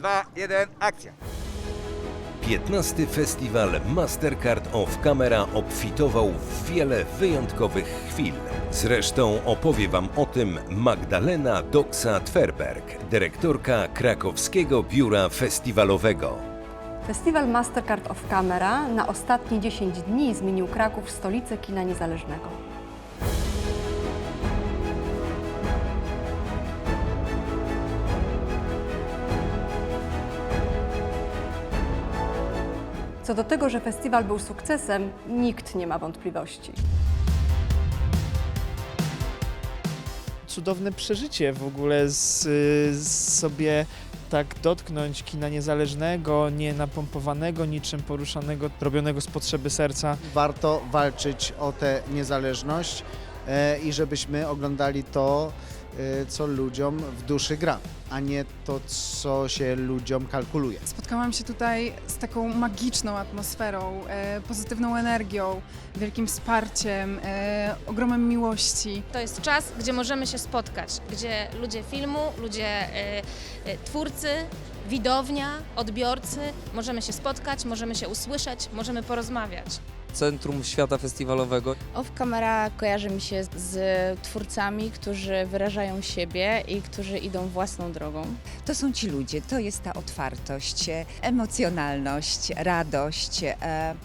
2, 1, akcja. 15. festiwal Mastercard of Camera obfitował w wiele wyjątkowych chwil. Zresztą opowie Wam o tym Magdalena Doksa-Twerberg, dyrektorka krakowskiego biura festiwalowego. Festiwal Mastercard of Camera na ostatnie 10 dni zmienił Kraków w stolicę kina niezależnego. Co do tego, że festiwal był sukcesem, nikt nie ma wątpliwości. cudowne przeżycie w ogóle z, z sobie tak dotknąć kina niezależnego, nie napompowanego niczym poruszanego, robionego z potrzeby serca. warto walczyć o tę niezależność e, i żebyśmy oglądali to, co ludziom w duszy gra, a nie to, co się ludziom kalkuluje. Spotkałam się tutaj z taką magiczną atmosferą, e, pozytywną energią, wielkim wsparciem, e, ogromem miłości. To jest czas, gdzie możemy się spotkać, gdzie ludzie filmu, ludzie e, twórcy, widownia, odbiorcy, możemy się spotkać, możemy się usłyszeć, możemy porozmawiać. Centrum świata festiwalowego. Off Camera kojarzy mi się z twórcami, którzy wyrażają siebie i którzy idą własną drogą. To są ci ludzie, to jest ta otwartość, e, emocjonalność, radość, e,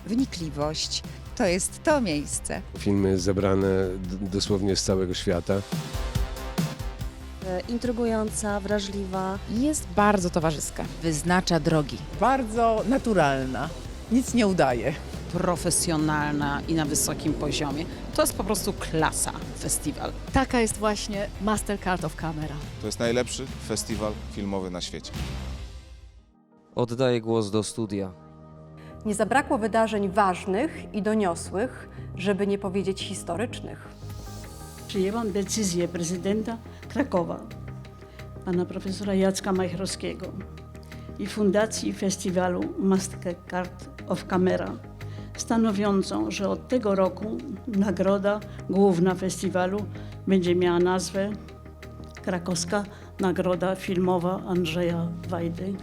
wnikliwość. To jest to miejsce. Filmy zebrane dosłownie z całego świata. intrygująca, wrażliwa. Jest bardzo towarzyska. Wyznacza drogi. Bardzo naturalna, nic nie udaje. Profesjonalna i na wysokim poziomie. To jest po prostu klasa festiwal. Taka jest właśnie Mastercard of Camera. To jest najlepszy festiwal filmowy na świecie. Oddaję głos do studia. Nie zabrakło wydarzeń ważnych i doniosłych, żeby nie powiedzieć historycznych. Przyjęłam decyzję prezydenta Krakowa, pana profesora Jacka Majchrowskiego i Fundacji Festiwalu Mastercard of Camera, stanowiącą, że od tego roku nagroda główna festiwalu będzie miała nazwę Krakowska Nagroda Filmowa Andrzeja Wajdy.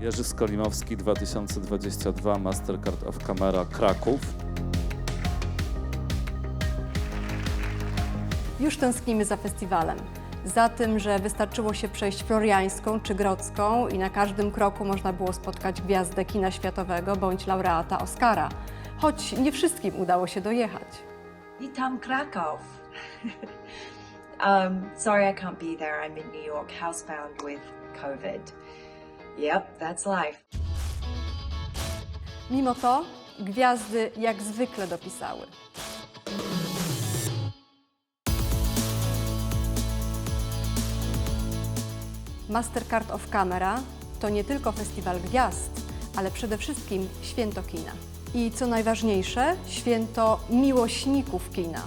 Jerzy Skolimowski 2022 Mastercard of Camera Kraków. Już tęsknimy za festiwalem. Za tym, że wystarczyło się przejść Floriańską czy Grodzką i na każdym kroku można było spotkać gwiazdę kina światowego bądź laureata Oscara. Choć nie wszystkim udało się dojechać. Witam Kraków. um, sorry I can't be there. I'm in New York, housebound with COVID. Yep, that's life. Mimo to gwiazdy jak zwykle dopisały. Mastercard of Camera to nie tylko festiwal gwiazd, ale przede wszystkim święto kina. I co najważniejsze, święto miłośników kina.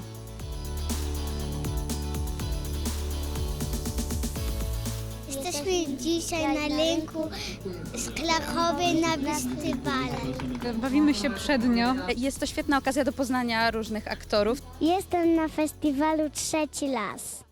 Jesteśmy dzisiaj na rynku z Krakowy na festiwale. Bawimy się przednio. Jest to świetna okazja do poznania różnych aktorów. Jestem na festiwalu trzeci raz.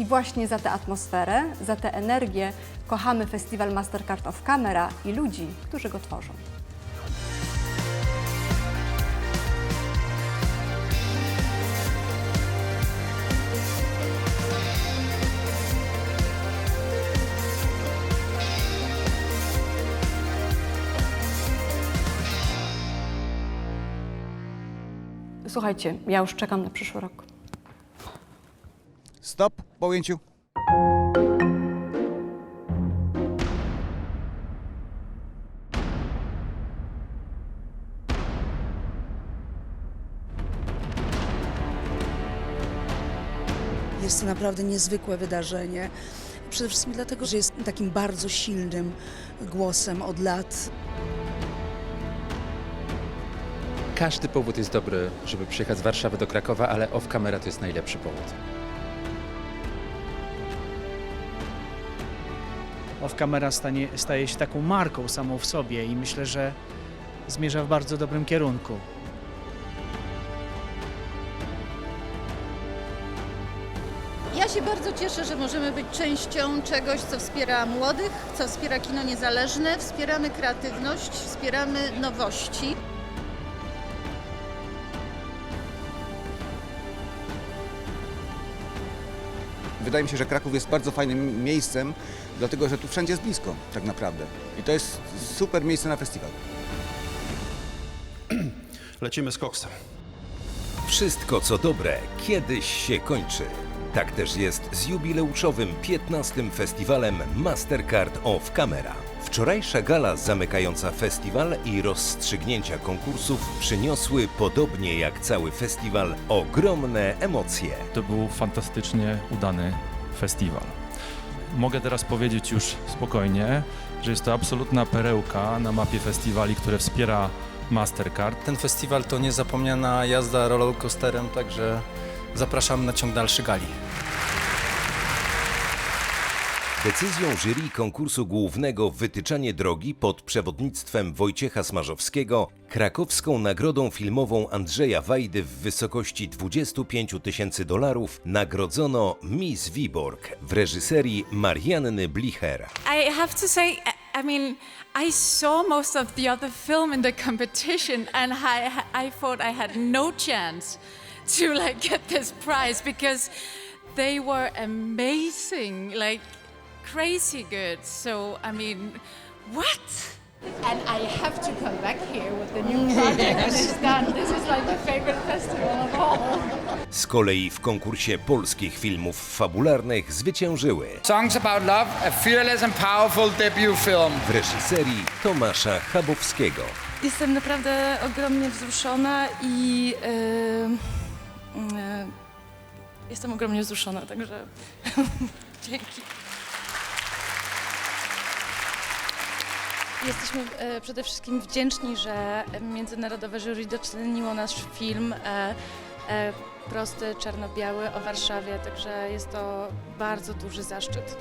I właśnie za tę atmosferę, za tę energię kochamy festiwal Mastercard of Camera i ludzi, którzy go tworzą. Słuchajcie, ja już czekam na przyszły rok. Stop po ujęciu. Jest to naprawdę niezwykłe wydarzenie. Przede wszystkim dlatego, że jest takim bardzo silnym głosem od lat. Każdy powód jest dobry, żeby przyjechać z Warszawy do Krakowa, ale off camera to jest najlepszy powód. Off Camera stanie, staje się taką marką samą w sobie i myślę, że zmierza w bardzo dobrym kierunku. Ja się bardzo cieszę, że możemy być częścią czegoś, co wspiera młodych, co wspiera kino niezależne, wspieramy kreatywność, wspieramy nowości. Wydaje mi się, że Kraków jest bardzo fajnym miejscem, dlatego że tu wszędzie jest blisko, tak naprawdę. I to jest super miejsce na festiwal. Lecimy z koksem. Wszystko co dobre kiedyś się kończy. Tak też jest z jubileuszowym 15. festiwalem Mastercard Off Camera. Wczorajsza gala zamykająca festiwal i rozstrzygnięcia konkursów przyniosły, podobnie jak cały festiwal, ogromne emocje. To był fantastycznie udany festiwal. Mogę teraz powiedzieć już spokojnie, że jest to absolutna perełka na mapie festiwali, które wspiera Mastercard. Ten festiwal to niezapomniana jazda rollercoasterem, także zapraszam na ciąg dalszy gali. Decyzją jury konkursu głównego Wytyczanie Drogi pod przewodnictwem Wojciecha Smarzowskiego krakowską nagrodą filmową Andrzeja Wajdy w wysokości 25 tysięcy dolarów nagrodzono Miss Wiborg w reżyserii Marianny Blicher. I have to say, I- mean, I saw most of the other film in the competition, and I, I thought I had no chance to like get this prize because they were amazing, like crazy good. So I mean, what? And I have to come back here with the new project when it's done. This is like my favorite festival of all. Z kolei w konkursie polskich filmów fabularnych zwyciężyły Songs About Love, a fearless and powerful debut film. w reżyserii Tomasza Chabowskiego. Jestem naprawdę ogromnie wzruszona i e, e, jestem ogromnie wzruszona, także dzięki. Jesteśmy e, przede wszystkim wdzięczni, że międzynarodowe jury doceniło nasz film e, e, prosty, czarno-biały o Warszawie, także jest to bardzo duży zaszczyt.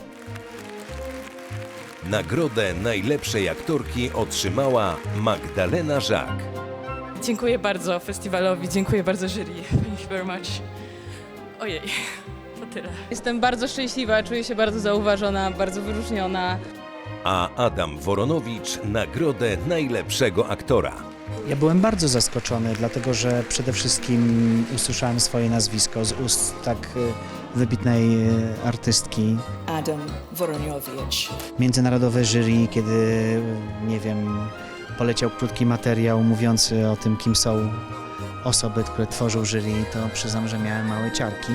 Nagrodę najlepszej aktorki otrzymała Magdalena Żak. Dziękuję bardzo festiwalowi, dziękuję bardzo jury. Thank you very much. Ojej, to tyle. Jestem bardzo szczęśliwa, czuję się bardzo zauważona, bardzo wyróżniona. A Adam Woronowicz nagrodę najlepszego aktora. Ja byłem bardzo zaskoczony, dlatego że przede wszystkim usłyszałem swoje nazwisko z ust tak e, wybitnej e, artystki. Adam Woroniowicz. Międzynarodowe jury, kiedy, nie wiem, poleciał krótki materiał mówiący o tym, kim są osoby, które tworzą jury, to przyznam, że miałem małe ciarki.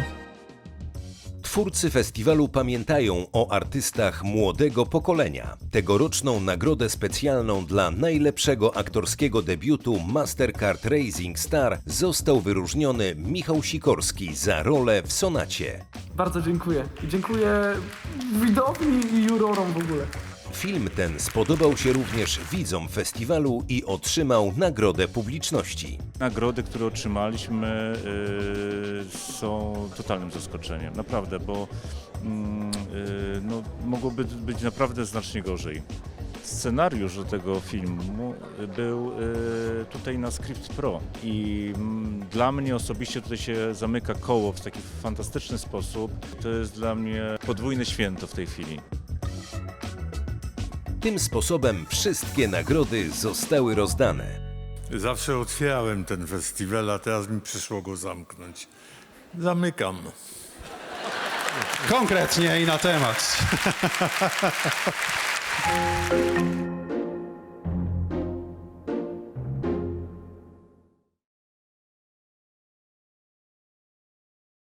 Twórcy festiwalu pamiętają o artystach młodego pokolenia. Tegoroczną nagrodę specjalną dla najlepszego aktorskiego debiutu Mastercard Racing Star został wyróżniony Michał Sikorski za rolę w Sonacie. Bardzo dziękuję. Dziękuję widowni i jurorom w ogóle. Film ten spodobał się również widzom festiwalu i otrzymał nagrodę publiczności. Nagrody, które otrzymaliśmy, y, są totalnym zaskoczeniem. Naprawdę, bo mm, y, no, mogłoby być naprawdę znacznie gorzej. Scenariusz do tego filmu był y, tutaj na Script Pro i mm, dla mnie osobiście tutaj się zamyka koło w taki fantastyczny sposób. To jest dla mnie podwójne święto w tej chwili. Tym sposobem wszystkie nagrody zostały rozdane. Zawsze otwierałem ten festiwal, a teraz mi przyszło go zamknąć. Zamykam. Konkretnie i na temat.